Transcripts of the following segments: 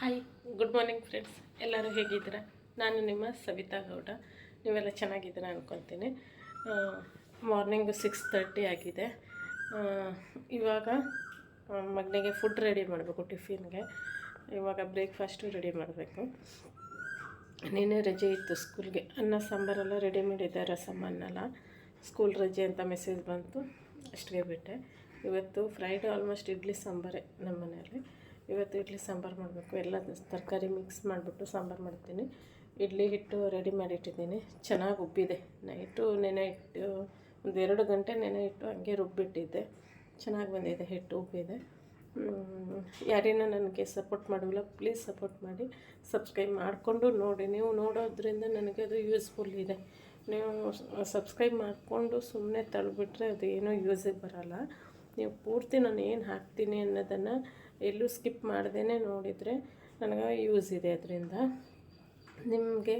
Hi good morning friends ಎಲ್ಲರೂ ಹೇಗಿದ್ದೀರಾ? ನಾನು ನಿಮ್ಮ ಸವಿತಾ ಗೌಡ. ನೀವೆಲ್ಲ ಚೆನ್ನಾಗಿದ್ದೀರಾ ಅನ್ಕೊತೀನಿ. ಮಾರ್ನಿಂಗ್ ಸಿಕ್ಸ್ ತರ್ಟಿ ಆಗಿದೆ. ಇವಾಗ ಮಗನಿಗೆ ಫುಡ್ ರೆಡಿ ಮಾಡಬೇಕು, ಟಿಫಿನ್ಗೆ. ಇವಾಗ ಬ್ರೇಕ್ಫಾಸ್ಟು ರೆಡಿ ಮಾಡಬೇಕು. ನಿನ್ನೆ ರಜೆ ಇತ್ತು ಸ್ಕೂಲ್ಗೆ ಅನ್ನ, ಸಾಂಬಾರೆಲ್ಲ ರೆಡಿ ಮಾಡಿದ್ದೆ, ರಸಮ್ ಸ್ಕೂಲ್ ರಜೆ ಅಂತ ಮೆಸೇಜ್ ಬಂತು. ಅಷ್ಟೇ ಬಿಟ್ಟೆ. ಇವತ್ತು ಫ್ರೈಡೆ ಆಲ್ಮೋಸ್ಟ್ ಇಡ್ಲಿ, ಸಾಂಬಾರೇ ನಮ್ಮ ಮನೆಯಲ್ಲಿ ಇವತ್ತು ಇಡ್ಲಿ ಸಾಂಬಾರು ಮಾಡಬೇಕು. ಎಲ್ಲ ತರಕಾರಿ ಮಿಕ್ಸ್ ಮಾಡಿಬಿಟ್ಟು ಸಾಂಬಾರು ಮಾಡ್ತೀನಿ. ಇಡ್ಲಿ ಹಿಟ್ಟು ರೆಡಿ ಮಾಡಿಟ್ಟಿದ್ದೀನಿ ಚೆನ್ನಾಗಿ ಉಬ್ಬಿದೆ. ನೈಟು ನೆನೆ ಇಟ್ಟು, ಒಂದು ಎರಡು ಗಂಟೆ ನೆನೆ ಇಟ್ಟು ಹಂಗೆ ರುಬ್ಬಿಟ್ಟಿದ್ದೆ. ಚೆನ್ನಾಗಿ ಬಂದಿದೆ ಹಿಟ್ಟು ಉಬ್ಬಿದೆ. ಯಾರೇನೋ ನನಗೆ ಸಪೋರ್ಟ್ ಮಾಡೋಲ್ಲ ಪ್ಲೀಸ್ ಸಪೋರ್ಟ್ ಮಾಡಿ. ಸಬ್ಸ್ಕ್ರೈಬ್ ಮಾಡಿಕೊಂಡು ನೋಡಿ. ನೀವು ನೋಡೋದ್ರಿಂದ ನನಗೆ ಅದು ಯೂಸ್ಫುಲ್ ಇದೆ. ನೀವು ಸಬ್ಸ್ಕ್ರೈಬ್ ಮಾಡಿಕೊಂಡು ಸುಮ್ಮನೆ ತಳ್ಬಿಟ್ರೆ ಅದು ಏನೂ ಯೂಸಿಗೆ ಬರೋಲ್ಲ. ನೀವು ಪೂರ್ತಿ ನಾನು ಏನು ಹಾಕ್ತೀನಿ ಅನ್ನೋದನ್ನು ಎಲ್ಲೂ ಸ್ಕಿಪ್ ಮಾಡ್ದೇ ನೋಡಿದರೆ ನನಗೆ ಯೂಸ್ ಇದೆ ಅದರಿಂದ. ನಿಮಗೆ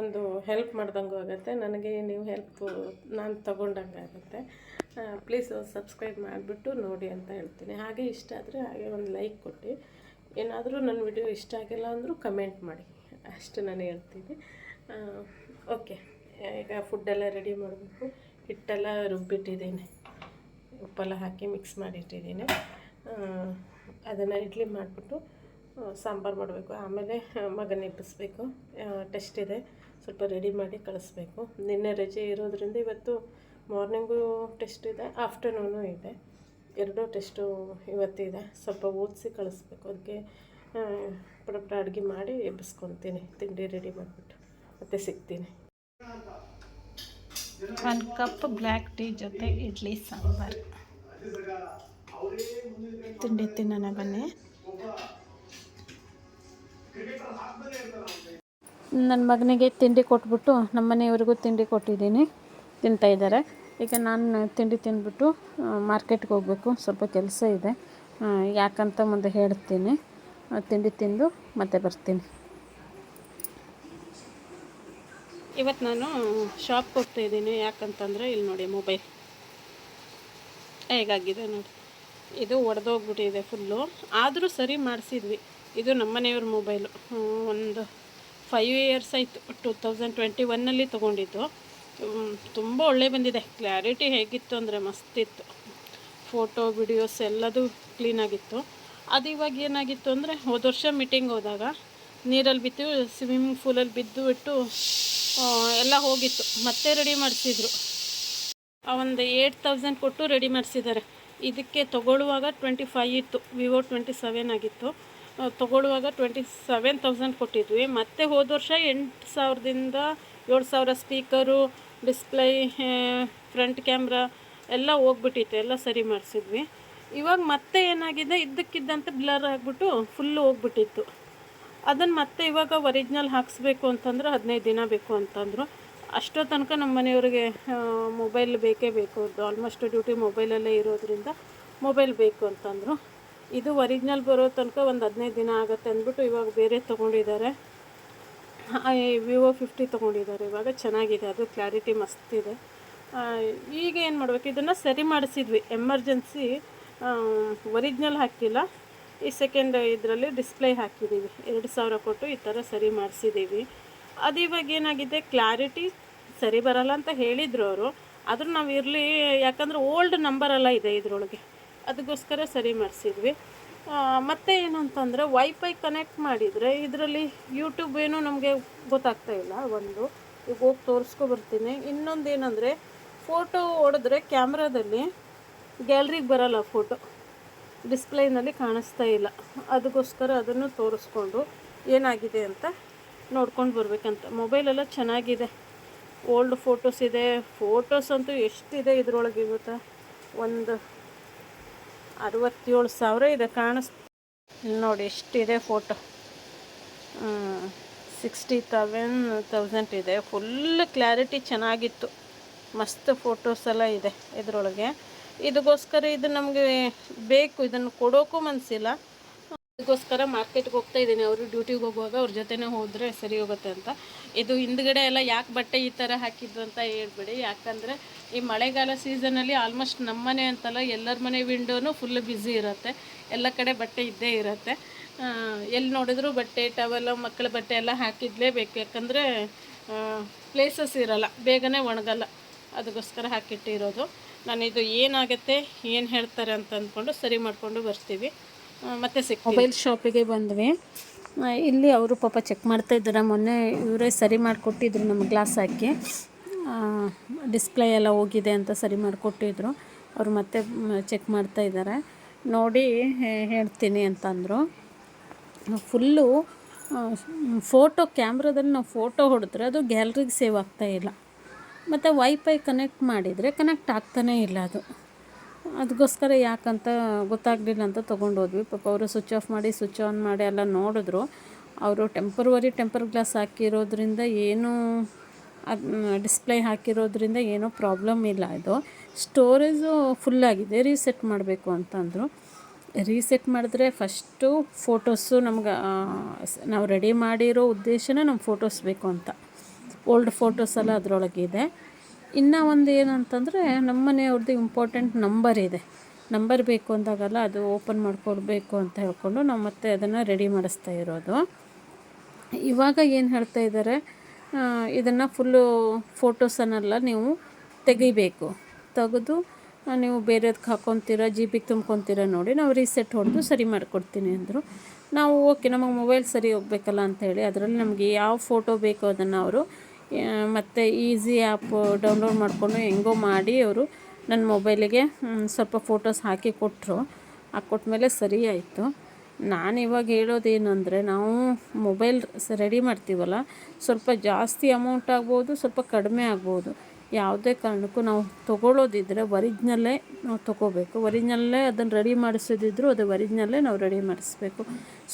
ಒಂದು ಹೆಲ್ಪ್ ಮಾಡ್ದಂಗೂ ಆಗುತ್ತೆ. ನನಗೆ ನೀವು ಹೆಲ್ಪ್, ನಾನು ತಗೊಂಡಂಗೆ ಆಗುತ್ತೆ. ಪ್ಲೀಸ್ ಸಬ್ಸ್ಕ್ರೈಬ್ ಮಾಡಿಬಿಟ್ಟು ನೋಡಿ ಅಂತ ಹೇಳ್ತೀನಿ. ಹಾಗೆ ಇಷ್ಟ ಆದರೆ ಹಾಗೆ ಒಂದು ಲೈಕ್ ಕೊಟ್ಟು. ಏನಾದರೂ ನನ್ನ ವಿಡಿಯೋ ಇಷ್ಟ ಆಗಿಲ್ಲ ಅಂದರೂ ಕಮೆಂಟ್ ಮಾಡಿ. ಅಷ್ಟು ನಾನು ಹೇಳ್ತೀನಿ. ಓಕೆ ಈಗ ಫುಡ್ಡೆಲ್ಲ ರೆಡಿ ಮಾಡಬೇಕು. ಹಿಟ್ಟೆಲ್ಲ ರುಬ್ಬಿಟ್ಟಿದ್ದೀನಿ. ಉಪ್ಪೆಲ್ಲ ಹಾಕಿ ಮಿಕ್ಸ್ ಮಾಡಿಟ್ಟಿದ್ದೀನಿ. ಅದನ್ನು ಇಡ್ಲಿ ಮಾಡಿಬಿಟ್ಟು ಸಾಂಬಾರು ಮಾಡಬೇಕು. ಆಮೇಲೆ ಮಗನ ಎಬ್ಬಿಸ್ಬೇಕು. ಟೆಸ್ಟ್ ಇದೆ. ಸ್ವಲ್ಪ ರೆಡಿ ಮಾಡಿ ಕಳಿಸ್ಬೇಕು. ನಿನ್ನೆ ರಜೆ ಇರೋದ್ರಿಂದ ಇವತ್ತು ಮಾರ್ನಿಂಗು ಟೆಸ್ಟ್ ಇದೆ ಆಫ್ಟರ್ನೂನು ಇದೆ. ಎರಡೂ ಟೆಸ್ಟು ಇವತ್ತಿದೆ. ಸ್ವಲ್ಪ ಓದಿಸಿ ಕಳಿಸ್ಬೇಕು. ಅದಕ್ಕೆ ಪಡ ಪಡ ಅಡುಗೆ ಮಾಡಿ ಎಬ್ಬಿಸ್ಕೊತೀನಿ. ತಿಂಡಿ ರೆಡಿ ಮಾಡಿಬಿಟ್ಟು. ಮತ್ತೆ ಸಿಗ್ತೀನಿ. ಒಂದು ಕಪ್ ಬ್ಲ್ಯಾಕ್ ಟೀ ಜೊತೆ ಇಡ್ಲಿ ಸಾಂಬಾರು. ತಿಂಡಿ ತಿನ್ನೋಣ ಬನ್ನಿ. ನನ್ನ ಮಗನಿಗೆ ತಿಂಡಿ ಕೊಟ್ಬಿಟ್ಟು ನಮ್ಮ ಮನೆಯವ್ರಿಗೂ ತಿಂಡಿ ಕೊಟ್ಟಿದ್ದೀನಿ, ತಿಂತಾ ಇದ್ದಾರೆ. ಈಗ ನಾನು ತಿಂಡಿ ತಿಂದ್ಬಿಟ್ಟು ಮಾರ್ಕೆಟ್ಗೆ ಹೋಗಬೇಕು. ಸ್ವಲ್ಪ ಕೆಲಸ ಇದೆ. ಯಾಕಂತ ಮುಂದೆ ಹೇಳ್ತೀನಿ. ತಿಂಡಿ ತಿಂದು ಮತ್ತೆ ಬರ್ತೀನಿ. ಇವತ್ತು ನಾನು ಶಾಪ್ಗೆ ಹೋಗ್ತಾ ಇದ್ದೀನಿ. ಯಾಕಂತಂದರೆ ಇಲ್ಲಿ ನೋಡಿ, ಮೊಬೈಲ್. ಹೇಗಾಗಿದೆ ನೋಡಿ. ಇದು ಒಡೆದೋಗ್ಬಿಟ್ಟಿದೆ ಫುಲ್ಲು. ಆದರೂ ಸರಿ ಮಾಡಿಸಿದ್ವಿ. ಇದು ನಮ್ಮನೆಯವ್ರ ಮೊಬೈಲು. ಒಂದು ಫೈವ್ ಇಯರ್ಸ್ ಆಯಿತು. ಟೂ ತೌಸಂಡ್ ಟ್ವೆಂಟಿ ಒನ್ನಲ್ಲಿ ತೊಗೊಂಡಿದ್ದು. ತುಂಬ ಒಳ್ಳೆ ಬಂದಿದೆ. ಕ್ಲಾರಿಟಿ ಹೇಗಿತ್ತು ಅಂದರೆ ಮಸ್ತಿತ್ತು. ಫೋಟೋ ವಿಡಿಯೋಸ್ ಎಲ್ಲದೂ ಕ್ಲೀನಾಗಿತ್ತು ಅದು ಇವಾಗ ಏನಾಗಿತ್ತು ಅಂದರೆ ಹೋದ ವರ್ಷ ಮೀಟಿಂಗ್ ಹೋದಾಗ ನೀರಲ್ಲಿ ಬಿತ್ತು ಸ್ವಿಮ್ಮಿಂಗ್ ಫೂಲಲ್ಲಿ ಬಿದ್ದು ಬಿಟ್ಟು ಎಲ್ಲ ಹೋಗಿತ್ತು. ಮತ್ತೆ ರೆಡಿ ಮಾಡಿಸಿದ್ರು. ಒಂದು ಏಯ್ಟ್ ತೌಸಂಡ್ ಕೊಟ್ಟು ರೆಡಿ ಮಾಡಿಸಿದ್ದಾರೆ. ಇದಕ್ಕೆ ತಗೊಳ್ಳುವಾಗ ಟ್ವೆಂಟಿ ಫೈವ್ ಇತ್ತು. ವಿವೋ ಟ್ವೆಂಟಿ ಸೆವೆನ್ ಆಗಿತ್ತು ತೊಗೊಳ್ಳುವಾಗ ಟ್ವೆಂಟಿ ಸೆವೆನ್ ತೌಸಂಡ್ ಕೊಟ್ಟಿದ್ವಿ. ಮತ್ತೆ ಹೋದ ವರ್ಷ ಎಂಟು ಸಾವಿರದಿಂದ ಏಳು ಸಾವಿರ ಸ್ಪೀಕರು ಡಿಸ್ಪ್ಲೇ ಫ್ರಂಟ್ ಕ್ಯಾಮ್ರಾ ಎಲ್ಲ ಹೋಗ್ಬಿಟ್ಟಿತ್ತು. ಎಲ್ಲ ಸರಿ ಮಾಡಿಸಿದ್ವಿ. ಇವಾಗ ಮತ್ತೆ ಏನಾಗಿದೆ? ಇದ್ದಕ್ಕಿದ್ದಂತೆ ಬ್ಲರ್ ಆಗಿಬಿಟ್ಟು ಫುಲ್ಲು ಹೋಗ್ಬಿಟ್ಟಿತ್ತು. ಅದನ್ನು ಮತ್ತೆ ಇವಾಗ ಒರಿಜಿನಲ್ ಹಾಕಿಸ್ಬೇಕು ಅಂತಂದ್ರೆ ಹದಿನೈದು ದಿನ ಬೇಕು ಅಂತಂದರು. ಅಷ್ಟೋ ತನಕ ನಮ್ಮ ಮನೆಯವ್ರಿಗೆ ಮೊಬೈಲ್ ಬೇಕೇ ಬೇಕು. ಆಲ್ಮೋಸ್ಟ್ ಡ್ಯೂಟಿ ಮೊಬೈಲಲ್ಲೇ ಇರೋದ್ರಿಂದ ಮೊಬೈಲ್ ಬೇಕು ಅಂತಂದರು. ಇದು ಒರಿಜಿನಲ್ ಬರೋ ತನಕ ಒಂದು ಹದಿನೈದು ದಿನ ಆಗುತ್ತೆ ಅಂದ್ಬಿಟ್ಟು ಇವಾಗ ಬೇರೆ ತೊಗೊಂಡಿದ್ದಾರೆ. Vivo fifty ತೊಗೊಂಡಿದ್ದಾರೆ. ಇವಾಗ ಚೆನ್ನಾಗಿದೆ. ಅದು ಕ್ಲಾರಿಟಿ ಮಸ್ತಿದೆ ಈಗ ಏನು ಮಾಡಬೇಕು? ಇದನ್ನು ಸರಿ ಮಾಡಿಸಿದ್ವಿ. ಎಮರ್ಜೆನ್ಸಿ ಒರಿಜಿನಲ್ ಹಾಕಿಲ್ಲ. ಈ ಸೆಕೆಂಡ್ ಇದರಲ್ಲಿ ಡಿಸ್ಪ್ಲೇ ಹಾಕಿದ್ದೀವಿ ಎರಡು ಸಾವಿರ ಕೊಟ್ಟು ಈ ಥರ ಸರಿ ಮಾಡಿಸಿದ್ದೀವಿ ಅದು ಇವಾಗ ಏನಾಗಿದೆ? ಕ್ಲಾರಿಟಿ ಸರಿ ಬರಲ್ಲ ಅಂತ ಹೇಳಿದರು ಅವರು. ಆದರೂ ನಾವು ಇರಲಿ, ಯಾಕಂದ್ರೆ ಓಲ್ಡ್ ನಂಬರೆಲ್ಲ ಇದೆ ಇದರೊಳಗೆ. ಅದಕ್ಕೋಸ್ಕರ ಸರಿ ಮಾಡಿಸಿದ್ವಿ. ಮತ್ತು ಏನಂತಂದರೆ ವೈಫೈ ಕನೆಕ್ಟ್ ಮಾಡಿದರೆ ಇದರಲ್ಲಿ ಯೂಟ್ಯೂಬ್ ಏನು ನಮಗೆ ಗೊತ್ತಾಗ್ತಾ ಇಲ್ಲ ಒಂದು. ಈಗ ಹೋಗಿ ತೋರಿಸ್ಕೊ ಬರ್ತೀನಿ. ಇನ್ನೊಂದು ಏನಂದರೆ ಫೋಟೋ ಹೊಡೆದ್ರೆ ಕ್ಯಾಮ್ರಾದಲ್ಲಿ ಗ್ಯಾಲ್ರಿಗೆ ಬರಲ್ಲ ಫೋಟೋ ಡಿಸ್ಪ್ಲೇನಲ್ಲಿ ಕಾಣಿಸ್ತಾ ಇಲ್ಲ. ಅದಕ್ಕೋಸ್ಕರ ಅದನ್ನು ತೋರಿಸ್ಕೊಂಡು ಏನಾಗಿದೆ ಅಂತ ನೋಡ್ಕೊಂಡು ಬರಬೇಕಂತ. ಮೊಬೈಲೆಲ್ಲ ಚೆನ್ನಾಗಿದೆ. ಓಲ್ಡ್ ಫೋಟೋಸ್ ಇದೆ. ಫೋಟೋಸ್ ಅಂತೂ ಎಷ್ಟಿದೆ ಇದರೊಳಗೆ ಗೊತ್ತಾ? ಒಂದು ಅರವತ್ತೇಳು ಸಾವಿರ ಇದೆ ಕಾಣಿಸ್ ನೋಡಿ, ಎಷ್ಟಿದೆ ಫೋಟೋ ಸಿಕ್ಸ್ಟಿ ತವೆನ್ ತೌಸಂಡ್ ಇದೆ. ಫುಲ್ ಕ್ಲಾರಿಟಿ ಚೆನ್ನಾಗಿತ್ತು. ಮಸ್ತ್ ಫೋಟೋಸ್ ಎಲ್ಲ ಇದೆ ಇದರೊಳಗೆ. ಇದಕ್ಕೋಸ್ಕರ ಇದು ನಮಗೆ ಬೇಕು. ಇದನ್ನು ಕೊಡೋಕ್ಕೂ ಮನಸ್ಸಿಲ್ಲ ಅದಕ್ಕೋಸ್ಕರ ಮಾರ್ಕೆಟ್ಗೆ ಹೋಗ್ತಾ ಇದ್ದೀನಿ. ಅವರು ಡ್ಯೂಟಿಗೆ ಹೋಗುವಾಗ ಅವ್ರ ಜೊತೆನೇ ಹೋದರೆ ಸರಿ ಹೋಗುತ್ತೆ ಅಂತ. ಇದು ಹಿಂದ್ಗಡೆ ಎಲ್ಲ ಯಾಕೆ ಬಟ್ಟೆ ಈ ಥರ ಹಾಕಿದ್ದು ಅಂತ ಹೇಳ್ಬೇಡಿ. ಯಾಕಂದರೆ ಈ ಮಳೆಗಾಲ ಸೀಸನಲ್ಲಿ ಆಲ್ಮೋಸ್ಟ್ ನಮ್ಮ ಮನೆ ಅಂತಲ್ಲ ಎಲ್ಲರ ಮನೆ ವಿಂಡೋನು ಫುಲ್ ಬ್ಯುಸಿ ಇರುತ್ತೆ. ಎಲ್ಲ ಕಡೆ ಬಟ್ಟೆ ಇದ್ದೇ ಇರುತ್ತೆ. ಎಲ್ಲಿ ನೋಡಿದ್ರು ಬಟ್ಟೆ ಟವೆಲ್ಲ ಮಕ್ಕಳ ಬಟ್ಟೆ ಎಲ್ಲ ಹಾಕಿದ್ಲೇಬೇಕು ಯಾಕಂದರೆ ಪ್ಲೇಸಸ್ ಇರಲ್ಲ. ಬೇಗನೆ ಒಣಗಲ್ಲ. ಅದಕ್ಕೋಸ್ಕರ ಹಾಕಿಟ್ಟಿರೋದು. ನಾನು ಇದು ಏನಾಗುತ್ತೆ, ಏನು ಹೇಳ್ತಾರೆ ಅಂತ ಅಂದ್ಕೊಂಡು ಸರಿ ಮಾಡಿಕೊಂಡು ಬರ್ತೀವಿ. ಮತ್ತೆ ಮೊಬೈಲ್ ಶಾಪಿಗೆ ಬಂದ್ವಿ. ಇಲ್ಲಿ ಅವರು ಪಾಪ ಚೆಕ್ ಮಾಡ್ತಾ ಇದ್ದಾರೆ. ಮೊನ್ನೆ ಇವರೇ ಸರಿ ಮಾಡಿಕೊಟ್ಟಿದ್ರು ನಮ್ಮ ಗ್ಲಾಸ್ ಹಾಕಿ. ಡಿಸ್ಪ್ಲೇ ಎಲ್ಲ ಹೋಗಿದೆ ಅಂತ ಸರಿ ಮಾಡಿಕೊಟ್ಟಿದ್ರು. ಅವರು ಮತ್ತೆ ಚೆಕ್ ಮಾಡ್ತಾ ಇದ್ದಾರೆ. ನೋಡಿ ಹೇಳ್ತೀನಿ ಅಂತಂದರು ಫುಲ್ಲು ಫೋಟೋ, ಕ್ಯಾಮ್ರಾದಲ್ಲಿ ನಾವು ಫೋಟೋ ಹೊಡೆದ್ರೆ ಅದು ಗ್ಯಾಲ್ರಿಗೆ ಸೇವ್ ಆಗ್ತಾ ಇಲ್ಲ. ಮತ್ತು ವೈಫೈ ಕನೆಕ್ಟ್ ಮಾಡಿದರೆ ಕನೆಕ್ಟ್ ಆಗ್ತಾನೇ ಇಲ್ಲ ಅದು. ಅದಕ್ಕೋಸ್ಕರ ಯಾಕಂತ ಗೊತ್ತಾಗಲಿಲ್ಲ ಅಂತ ತೊಗೊಂಡು ಹೋದ್ವಿ ಪಾಪ ಅವರು ಸ್ವಿಚ್ ಆಫ್ ಮಾಡಿ ಸ್ವಿಚ್ ಆನ್ ಮಾಡಿ ಎಲ್ಲ ನೋಡಿದ್ರು. ಅವರು ಟೆಂಪರ್ವರಿ ಟೆಂಪರ್ ಗ್ಲಾಸ್ ಹಾಕಿರೋದ್ರಿಂದ ಏನೂ ಅದು ಡಿಸ್ಪ್ಲೇ ಹಾಕಿರೋದ್ರಿಂದ ಏನೂ ಪ್ರಾಬ್ಲಮ್ ಇಲ್ಲ ಇದು. ಸ್ಟೋರೇಜು ಫುಲ್ಲಾಗಿದೆ ರೀಸೆಟ್ ಮಾಡಬೇಕು ಅಂತಂದರು. ರೀಸೆಟ್ ಮಾಡಿದ್ರೆ ಫಸ್ಟು ಫೋಟೋಸು ನಮ್ಗೆ ನಾವು ರೆಡಿ ಮಾಡಿರೋ ಉದ್ದೇಶನೇ ನಮ್ಮ ಫೋಟೋಸ್ ಬೇಕು ಅಂತ. ಓಲ್ಡ್ ಫೋಟೋಸ್ ಎಲ್ಲ ಅದರೊಳಗಿದೆ. ಇನ್ನು ಒಂದು ಏನಂತಂದರೆ ನಮ್ಮ ಮನೆಯವ್ರದ್ದು ಇಂಪಾರ್ಟೆಂಟ್ ನಂಬರ್ ಇದೆ. ನಂಬರ್ ಬೇಕು ಅಂದಾಗಲ್ಲ ಅದು ಓಪನ್ ಮಾಡಿಕೊಡ್ಬೇಕು ಅಂತ ಹೇಳ್ಕೊಂಡು ನಾವು ಮತ್ತೆ ಅದನ್ನು ರೆಡಿ ಮಾಡಿಸ್ತಾ ಇರೋದು. ಇವಾಗ ಏನು ಹೇಳ್ತಾ ಇದ್ದಾರೆ ಇದನ್ನು ಫುಲ್ಲು ಫೋಟೋಸನ್ನೆಲ್ಲ ನೀವು ತೆಗಿಬೇಕು. ತೆಗೆದು ನೀವು ಬೇರೆದಕ್ಕೆ ಹಾಕ್ಕೊತೀರ ಜಿ ಬಿಗೆ ತುಂಬ್ಕೊತೀರ ನೋಡಿ ನಾವು ರೀಸೆಟ್ ಹೊಡೆದು ಸರಿ ಮಾಡಿಕೊಡ್ತೀನಿ ಅಂದರು. ನಾವು ಓಕೆ ನಮಗೆ ಮೊಬೈಲ್ ಸರಿ ಹೋಗ್ಬೇಕಲ್ಲ ಅಂಥೇಳಿ ಅದರಲ್ಲಿ ನಮಗೆ ಯಾವ ಫೋಟೋ ಬೇಕೋ ಅದನ್ನು ಅವರು ಮತ್ತು ಈಸಿ ಆ್ಯಪ್ ಡೌನ್ಲೋಡ್ ಮಾಡಿಕೊಂಡು ಹೆಂಗೋ ಮಾಡಿ ಅವರು ನನ್ನ ಮೊಬೈಲಿಗೆ ಸ್ವಲ್ಪ ಫೋಟೋಸ್ ಹಾಕಿ ಕೊಟ್ಟರು ಹಾಕ್ಕೊಟ್ಮೇಲೆ ಸರಿ ಆಯಿತು. ನಾನು ಇವಾಗ ಹೇಳೋದೇನೆಂದರೆ, ನಾವು ಮೊಬೈಲ್ ರೆಡಿ ಮಾಡ್ತೀವಲ್ಲ, ಸ್ವಲ್ಪ ಜಾಸ್ತಿ ಅಮೌಂಟ್ ಆಗ್ಬೋದು, ಸ್ವಲ್ಪ ಕಡಿಮೆ ಆಗ್ಬೋದು. ಯಾವುದೇ ಕಾರಣಕ್ಕೂ ನಾವು ತೊಗೊಳ್ಳೋದಿದ್ದರೆ ಒರಿಜ್ನಲ್ಲೇ ನಾವು ತೊಗೋಬೇಕು. ಒರಿಜ್ನಲ್ಲೇ ಅದನ್ನು ರೆಡಿ ಮಾಡಿಸೋದಿದ್ರು ಅದು ಒರಿಜ್ನಲ್ಲೇ ನಾವು ರೆಡಿ ಮಾಡಿಸ್ಬೇಕು.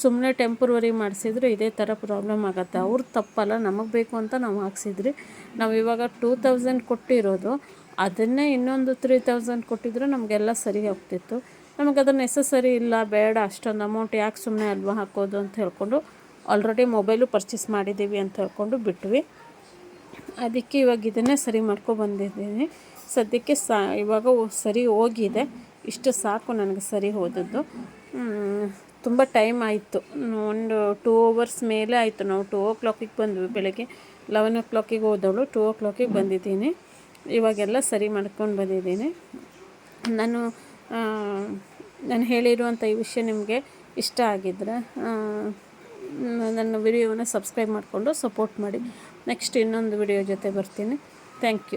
ಸುಮ್ಮನೆ ಟೆಂಪ್ರವರಿ ಮಾಡಿಸಿದ್ರೆ ಇದೇ ಥರ ಪ್ರಾಬ್ಲಮ್ ಆಗುತ್ತೆ. ಅವ್ರ ತಪ್ಪಲ್ಲ, ನಮಗೆ ಬೇಕು ಅಂತ ನಾವು ಹಾಕ್ಸಿದ್ರಿ ನಾವು ಇವಾಗ ಟೂ ತೌಸಂಡ್ ಕೊಟ್ಟಿರೋದು, ಅದನ್ನೇ ಇನ್ನೊಂದು ತ್ರೀ ತೌಸಂಡ್ ಕೊಟ್ಟಿದ್ರೆ ನಮಗೆಲ್ಲ ಸರಿ ಹೋಗ್ತಿತ್ತು. ನಮಗೆ ಅದು ನೆಸಸರಿ ಇಲ್ಲ, ಬೇಡ, ಅಷ್ಟೊಂದು ಅಮೌಂಟ್ ಯಾಕೆ ಸುಮ್ಮನೆ ಅಲ್ವಾ ಹಾಕೋದು ಅಂತ ಹೇಳ್ಕೊಂಡು ಆಲ್ರೆಡಿ ಮೊಬೈಲು ಪರ್ಚೇಸ್ ಮಾಡಿದ್ದೀವಿ ಅಂತ ಹೇಳ್ಕೊಂಡು ಬಿಟ್ವಿ. ಅದಕ್ಕೆ ಇವಾಗ ಇದನ್ನೇ ಸರಿ ಮಾಡ್ಕೊ ಬಂದಿದ್ದೀನಿ. ಸದ್ಯಕ್ಕೆ ಸಾ, ಇವಾಗ ಸರಿ ಹೋಗಿದೆ. ಇಷ್ಟು ಸಾಕು ನನಗೆ ಸರಿ ಹೋದದ್ದು. ತುಂಬ ಟೈಮ್ ಆಯಿತು. ಒಂದು ಟೂ ಅವರ್ಸ್ ಮೇಲೆ ಆಯಿತು. ನಾವು ಟೂ ಓ ಕ್ಲಾಕಿಗೆ ಬಂದ್ವಿ ಬೆಳಗ್ಗೆ. ಲೆವೆನ್ ಓ ಕ್ಲಾಕಿಗೆ ಹೋದವಳು. ಟೂ ಓ ಕ್ಲಾಕಿಗೆ ಬಂದಿದ್ದೀನಿ. ಇವಾಗೆಲ್ಲ ಸರಿ ಮಾಡ್ಕೊಂಡು ಬಂದಿದ್ದೀನಿ. ನಾನು ನಾನು ಹೇಳಿರುವಂಥ ಈ ವಿಷಯ ನಿಮಗೆ ಇಷ್ಟ ಆಗಿದ್ದರೆ ನನ್ನ ವಿಡಿಯೋನ ಸಬ್ಸ್ಕ್ರೈಬ್ ಮಾಡಿಕೊಂಡು ಸಪೋರ್ಟ್ ಮಾಡಿ. ನೆಕ್ಸ್ಟ್ ಇನ್ನೊಂದು ವಿಡಿಯೋ ಜೊತೆ ಬರ್ತೀನಿ. Thank you